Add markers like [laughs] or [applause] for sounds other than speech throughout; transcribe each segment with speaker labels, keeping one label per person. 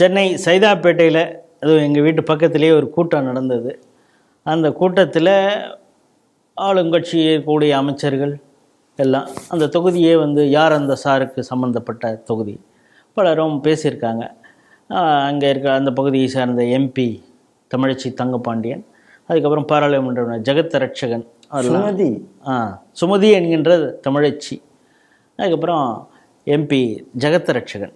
Speaker 1: சென்னை சைதாப்பேட்டையில் அதுவும் எங்கள் வீட்டு பக்கத்திலேயே ஒரு கூட்டம் நடந்தது. அந்த கூட்டத்தில் ஆளுங்கட்சியை கூடிய அமைச்சர்கள் எல்லாம் அந்த தொகுதியே வந்து யார் அந்த சாருக்கு சம்மந்தப்பட்ட தொகுதி? பலரும் பேசியிருக்காங்க. அங்கே இருக்க அந்த பகுதியை சார்ந்த எம்பி தமிழச்சி தங்கப்பாண்டியன் அதுக்கப்புறம் பாராளுமன்ற ஜெகத் ரட்சகன்
Speaker 2: சுமதி.
Speaker 1: ஆ சுமதி என்கின்ற தமிழச்சி. அதுக்கப்புறம் எம்பி ஜெகத் ரட்சகன்.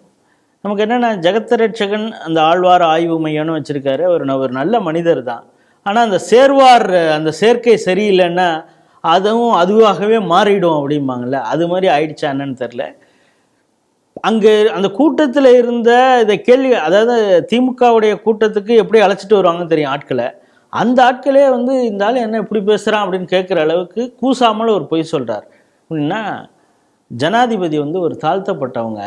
Speaker 1: நமக்கு என்னென்னா ஜெகத் ரட்சகன் அந்த ஆழ்வார் ஆய்வு மையம்னு வச்சுருக்காரு. அவர் ந- ஒரு நல்ல மனிதர் தான். ஆனால் அந்த சேர்வார் அந்த சேர்க்கை சரியில்லைன்னா அதுவும் அதுவாகவே மாறிடும் அப்படிம்பாங்கள்ல அது மாதிரி ஆயிடுச்சா என்னன்னு தெரில அங்கே அந்த கூட்டத்தில் இருந்த இதை கேள்வி அதாவது திமுகவுடைய கூட்டத்துக்கு எப்படி அழைச்சிட்டு வருவாங்கன்னு தெரியும் ஆட்களை. அந்த ஆட்களே வந்து இந்த ஆள் என்ன இப்படி பேசுகிறான் அப்படின்னு கேட்குற அளவுக்கு கூசாமல் ஒரு பொய் சொல்கிறார் அப்படின்னா ஜனாதிபதி வந்து ஒரு தாழ்த்தப்பட்டவங்க.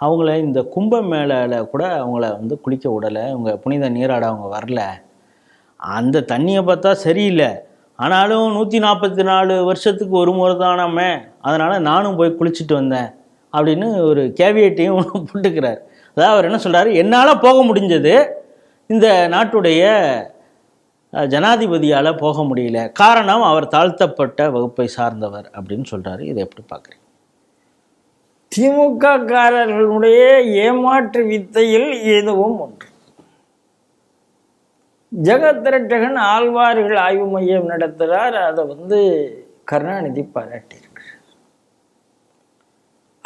Speaker 1: அவங்கள இந்த கும்ப கும்பமேளால கூட அவங்கள வந்து குளிக்க விடலை. அவங்க புனித நீராட அவங்க வரல. அந்த தண்ணியை பார்த்தா சரியில்லை. ஆனாலும் நூற்றி நாற்பத்தி நாலு வருஷத்துக்கு ஒரு முறை தானாமே. அதனால் நானும் போய் குளிச்சுட்டு வந்தேன் அப்படின்னு ஒரு கேவியட்டையும் [laughs] போட்டுக்கிறார். அதாவது அவர் என்ன சொல்கிறார் என்னால் போக முடிஞ்சது. இந்த நாட்டுடைய ஜனாதிபதியால் போக முடியல. காரணம் அவர் தாழ்த்தப்பட்ட வகுப்பை சார்ந்தவர் அப்படின்னு சொல்கிறாரு இதை எப்படி பார்க்குறீங்க?
Speaker 2: திமுக காரர்களுடைய ஏமாற்று வித்தையில் எதுவும் ஒன்று. ஜெகத்திரட்டகன் ஆழ்வார்கள் ஆய்வு மையம் நடத்துகிறார் அதை வந்து கருணாநிதி பாராட்டியிருக்கிறார்.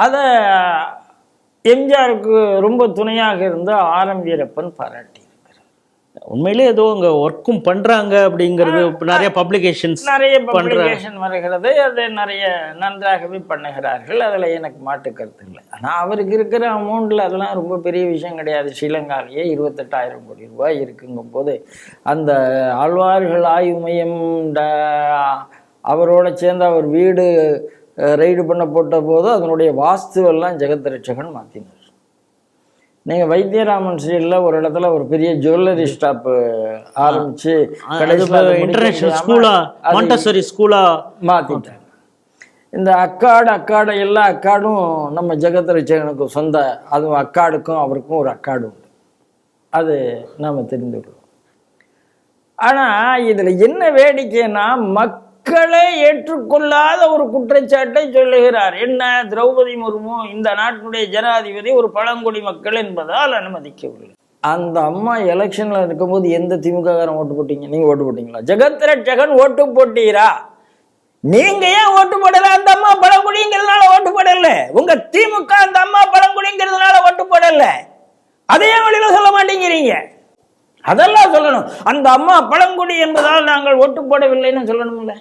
Speaker 2: அதை எம்ஜிஆருக்கு ரொம்ப துணையாக இருந்த ஆர் எம் வீரப்பன் பாராட்டி
Speaker 1: உண்மையிலே ஏதோ அங்கே ஒர்க்கும் பண்ணுறாங்க அப்படிங்கிறது இப்ப நிறைய பப்ளிகேஷன்ஸ்
Speaker 2: நிறைய பப்ளிகேஷன் வருகிறது. அதை நிறைய நன்றாகவே பண்ணுகிறார்கள். அதில் எனக்கு மாட்டு கருத்து இல்லை. ஆனால் அவருக்கு இருக்கிற அமௌண்ட்டில் அதெல்லாம் ரொம்ப பெரிய விஷயம் கிடையாது. ஸ்ரீலங்காலேயே இருபத்தெட்டாயிரம் கோடி ரூபாய் இருக்குங்கும் போது அந்த ஆழ்வார்கள் ஆய்வு மையம் அவரோட சேர்ந்து அவர் வீடு ரைடு பண்ண போட்ட போது அதனுடைய வாஸ்துவெல்லாம் ஜெகத் ரட்சகன் மாற்றினார் நீங்கள் வைத்தியராமன் ஸ்ட்ரீட்டில் ஒரு இடத்துல ஒரு பெரிய ஜுவல்லரி ஷாப் ஆரம்பிச்சு
Speaker 1: இன்டர்நேஷனல் ஸ்கூலா மாண்டசரி ஸ்கூலா
Speaker 2: மாத்திட்டாங்க. இந்த அக்காடு அக்காடு எல்லா அக்காடும் நம்ம ஜெகத் ரட்சகனுக்கு சொந்த அதுவும் அக்காடுக்கும் அவருக்கும் ஒரு அக்காடு உண்டு. அது நாம தெரிந்து கொள்வோம். ஆனா இதுல என்ன வேடிக்கைன்னா மக்களை ஏற்றுக்கொள்ளாத ஒரு குற்றச்சாட்டை சொல்லுகிறார். என்ன திரௌபதி முர்மு இந்த நாட்டினுடைய ஜனாதிபதி ஒரு பழங்குடி மக்கள் என்பதால் அனுமதிக்கவில்லை. அந்த அம்மா எலெக்ஷன்ல இருக்கும்போது எந்த திமுககாரன் ஓட்டு போட்டீங்க? நீங்க ஓட்டு போட்டீங்களா? ஜெகத் ரட்சகன் ஓட்டு போட்டீரா? நீங்க ஏன் ஓட்டு போடல? அந்த அம்மா பழங்குடிங்கிறதுனால ஓட்டு போடல. உங்க திமுக அந்த அம்மா பழங்குடிங்கிறதுனால ஓட்டு போடல. அதையே வழியில சொல்ல மாட்டேங்கிறீங்க. அதெல்லாம் சொல்லணும். அந்த அம்மா பழங்குடி என்பதால் நாங்கள் ஓட்டு போடவில்லைன்னு சொல்லணும்ல.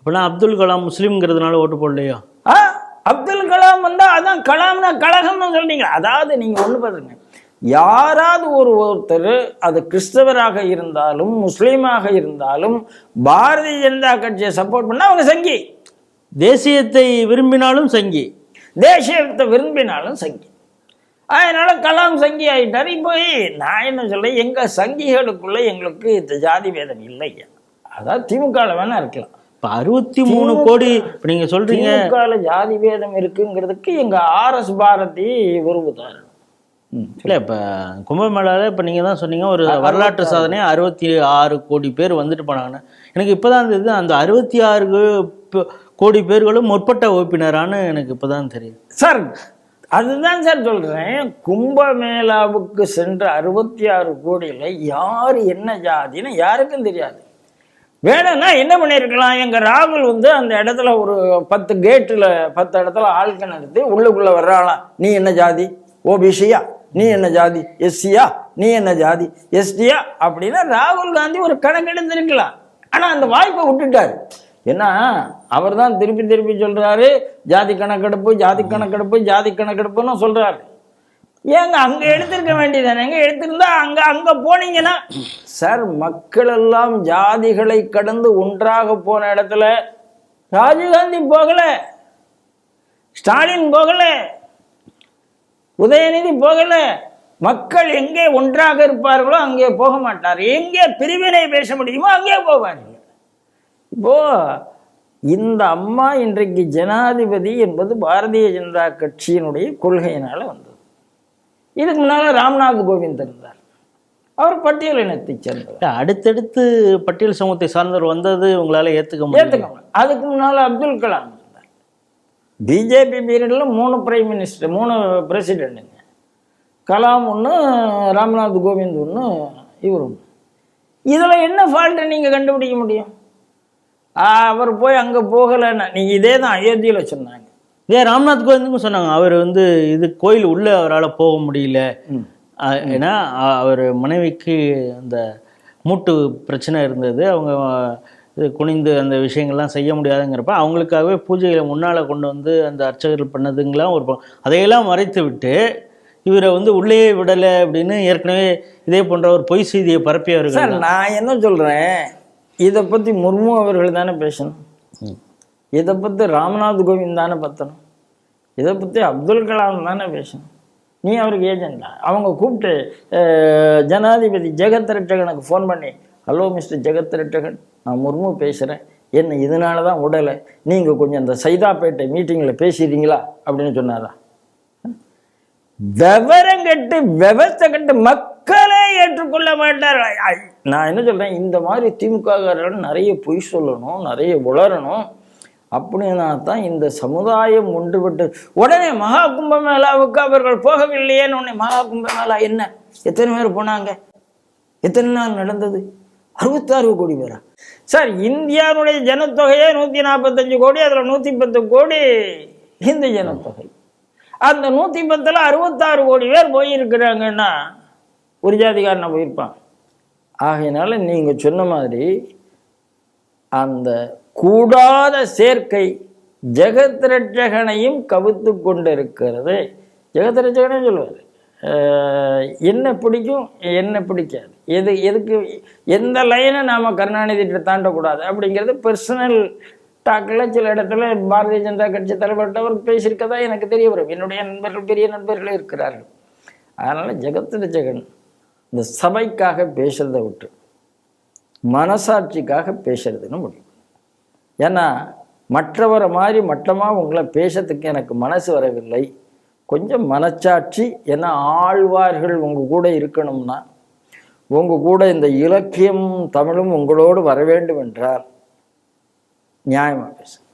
Speaker 1: அப்படின்னா அப்துல் கலாம் முஸ்லீம்ங்கிறதுனால ஓட்டு போடலையா?
Speaker 2: ஆ அப்துல் கலாம் வந்தா அதான் கலாம்னா கழகம்னு சொல்றீங்க அதாவது நீங்க ஒண்ணு பாருங்க. யாராவது ஒரு ஒருத்தர் அது கிறிஸ்தவராக இருந்தாலும் முஸ்லீமாக இருந்தாலும் பாரதிய ஜனதா கட்சியை சப்போர்ட் பண்ணா அவங்க சங்கி.
Speaker 1: தேசியத்தை விரும்பினாலும் சங்கி.
Speaker 2: தேசியத்தை விரும்பினாலும் சங்கி. அதனால கலாம் சங்கி ஆயிட்டார். இப்போ நான் என்ன சொல்ல எங்க சங்கிகளுக்குள்ள எங்களுக்கு இந்த ஜாதி வேதம் இல்லையா அதாவது திமுகவில் வேணா இருக்கலாம்.
Speaker 1: இப்போ அறுபத்தி மூணு கோடி இப்போ நீங்கள் சொல்கிறீங்க
Speaker 2: ஜாதி வேதம் இருக்குங்கிறதுக்கு எங்க ஆர்எஸ் பாரதி ம்.
Speaker 1: இல்லை இப்போ கும்பமேளாவில் இப்போ நீங்கள் தான் சொன்னீங்க ஒரு வரலாற்று சாதனை அறுபத்தி ஆறு கோடி பேர் வந்துட்டு போனாங்கன்னு. எனக்கு இப்போ தான் தெரியுது அந்த அறுபத்தி ஆறு கோடி பேர்களும் முற்பட்ட வகுப்பினரான்னு எனக்கு இப்போ தான் தெரியுது.
Speaker 2: சார் அதுதான் சார் சொல்றேன். கும்பமேளாவுக்கு சென்ற அறுபத்தி ஆறு கோடியில யார் என்ன ஜாதின்னு யாருக்கும் தெரியாது. வேணும்னா என்ன பண்ணியிருக்கலாம் எங்கள் ராகுல் வந்து அந்த இடத்துல ஒரு பத்து கேட்டில் பத்து இடத்துல ஆட்கள் நிறுத்தி உள்ளுக்குள்ளே வர்றாளாம். நீ என்ன ஜாதி? ஓபிசியா? நீ என்ன ஜாதி? எஸ்சியா? நீ என்ன ஜாதி? எஸ்டியா? அப்படின்னு ராகுல் காந்தி ஒரு கணக்கெடுத்திருக்கலாம் ஆனால் அந்த வாய்ப்பை விட்டுட்டாரு. ஏன்னா அவர் தான் திருப்பி திருப்பி சொல்கிறாரு ஜாதி கணக்கெடுப்பு ஜாதி கணக்கெடுப்பு ஜாதி கணக்கெடுப்புன்னு சொல்கிறாரு ஏங்க அங்க எடுத்திருக்க வேண்டியதானே எங்க எடுத்திருந்தா அங்க அங்க போனீங்கன்னா. சார் மக்கள் எல்லாம் ஜாதிகளை கடந்து ஒன்றாக போன இடத்துல ராஜீவ்காந்தி போகல ஸ்டாலின் போகல உதயநிதி போகல மக்கள் எங்கே ஒன்றாக இருப்பார்களோ அங்கே போக மாட்டார். எங்கே பிரிவினை பேச முடியுமோ அங்கே போவார்கள் இப்போ இந்த அம்மா இன்றைக்கு ஜனாதிபதி என்பது பாரதிய ஜனதா கட்சியினுடைய கொள்கையினால வந்தது. இதுக்கு முன்னால் ராம்நாத் கோவிந்த் இருந்தார். அவர் பட்டியல் இனத்தைச் சேர்ந்தவர்.
Speaker 1: அடுத்தடுத்து பட்டியல் சமூகத்தை சார்ந்தவர் வந்தது உங்களால ஏத்துக்க முடியும்
Speaker 2: ஏற்றுக்கோங்க அதுக்கு முன்னால் அப்துல் கலாம் இருந்தார். பிஜேபி பீரியடில் மூணு பிரைம் மினிஸ்டர் மூணு பிரசிடெண்ட்டுங்க கலாம் ஒன்று ராம்நாத் கோவிந்த் ஒன்று இவர் ஒன்று இதில் என்ன ஃபால்ட்டை நீங்கள் கண்டுபிடிக்க முடியும்? அவர் போய் அங்கே போகலைன்னா நீங்கள் இதே தான் அயோத்தியில் சொன்னாங்க.
Speaker 1: இதே ராம்நாத் கோவிந்துக்கும் சொன்னாங்க. அவர் வந்து இது கோயில் உள்ள அவரால் போக முடியல. ஏன்னா அவர் மனைவிக்கு அந்த மூட்டு பிரச்சனை இருந்தது. அவங்க இது குனிந்து அந்த விஷயங்கள்லாம் செய்ய முடியாதுங்கிறப்ப அவங்களுக்காகவே பூஜைகளை முன்னால் கொண்டு வந்து அந்த அர்ச்சகர்கள் பண்ணதுங்களாம் ஒரு அதையெல்லாம் மறைத்து விட்டு இவரை வந்து உள்ளே விடலை அப்படின்னு ஏற்கனவே இதே போன்ற ஒரு பொய் செய்தியை பரப்பியவர்கள்
Speaker 2: நான் என்ன சொல்கிறேன் இதை பற்றி முர்மு அவர்கள் தானே பேசணும்?
Speaker 1: ம்.
Speaker 2: இதை பற்றி ராம்நாத் கோவிந்த் தானே பற்றணும் இதை பற்றி அப்துல் கலாம் தானே பேசணும்? நீ அவருக்கு ஏஜெண்டா அவங்க கூப்பிட்டு ஜனாதிபதி ஜெகத் ரெட்டகனுக்கு ஃபோன் பண்ணி ஹலோ மிஸ்டர் ஜெகத் ரெட்டகன் நான் முர்மு பேசுகிறேன் என்ன இதனால தான் உடலை நீங்கள் கொஞ்சம் அந்த சைதாப்பேட்டை மீட்டிங்கில் பேசிடுறீங்களா? அப்படின்னு சொன்னாரா? விவரம் கட்டு விவசாய கட்டு மக்களே ஏற்றுக்கொள்ள மாட்டார்கள். நான் என்ன சொல்கிறேன் இந்த மாதிரி திமுக நிறைய பொய் சொல்லணும் நிறைய உளரணும் அப்படின்னா தான் இந்த சமுதாயம் ஒன்றுபட்டு உடனே மகா கும்பமேளாவுக்கு அவர்கள் போகவில்லையேன்னு உடனே மகா கும்பமேளா என்ன? எத்தனை பேர் போனாங்க? எத்தனை நாள் நடந்தது? அறுபத்தாறு கோடி பேரா? சார் இந்தியாவுடைய ஜனத்தொகையே நூற்றி நாற்பத்தஞ்சு கோடி அதில் நூற்றி பத்து கோடி இந்து ஜனத்தொகை. அந்த நூற்றி பத்தில் அறுபத்தாறு கோடி பேர் போயிருக்கிறாங்கன்னா ஒரு ஜாதிக்காரனை போயிருப்பான். ஆகையினால நீங்கள் சொன்ன மாதிரி அந்த கூடாத சேர்க்கை ஜெகத்ரட்சகனையும் கவித்து கொண்டிருக்கிறது. ஜெகத்ரட்சகனே சொல்லுவார் என்ன பிடிக்கும் என்ன பிடிக்காது. எது எதுக்கு எந்த லைனை நாம் கருணாநிதிட்டு தாண்டக்கூடாது? அப்படிங்கிறது பர்சனல் டாக்கில் சில இடத்துல பாரதிய ஜனதா கட்சி தலைவர்கிட்ட அவர் பேசியிருக்கதா எனக்கு தெரிய வரும். என்னுடைய நண்பர்கள் பெரிய நண்பர்களே இருக்கிறார்கள். அதனால் ஜெகத்ரட்சகன் இந்த சபைக்காக பேசுறதை விட்டு மனசாட்சிக்காக பேசுறதுன்னு முடியும். ஏன்னா மற்றவரை மாதிரி மட்டமாக உங்களை பேசுறதுக்கு எனக்கு மனசு வரவில்லை. கொஞ்சம் மனச்சாட்சி ஏன்னா ஆழ்வார்கள் உங்கள் கூட இருக்கணும்னா உங்கள் கூட இந்த இலக்கியம் தமிழும் உங்களோடு வர வேண்டும் என்றால் நியாயமாக பேசுங்க.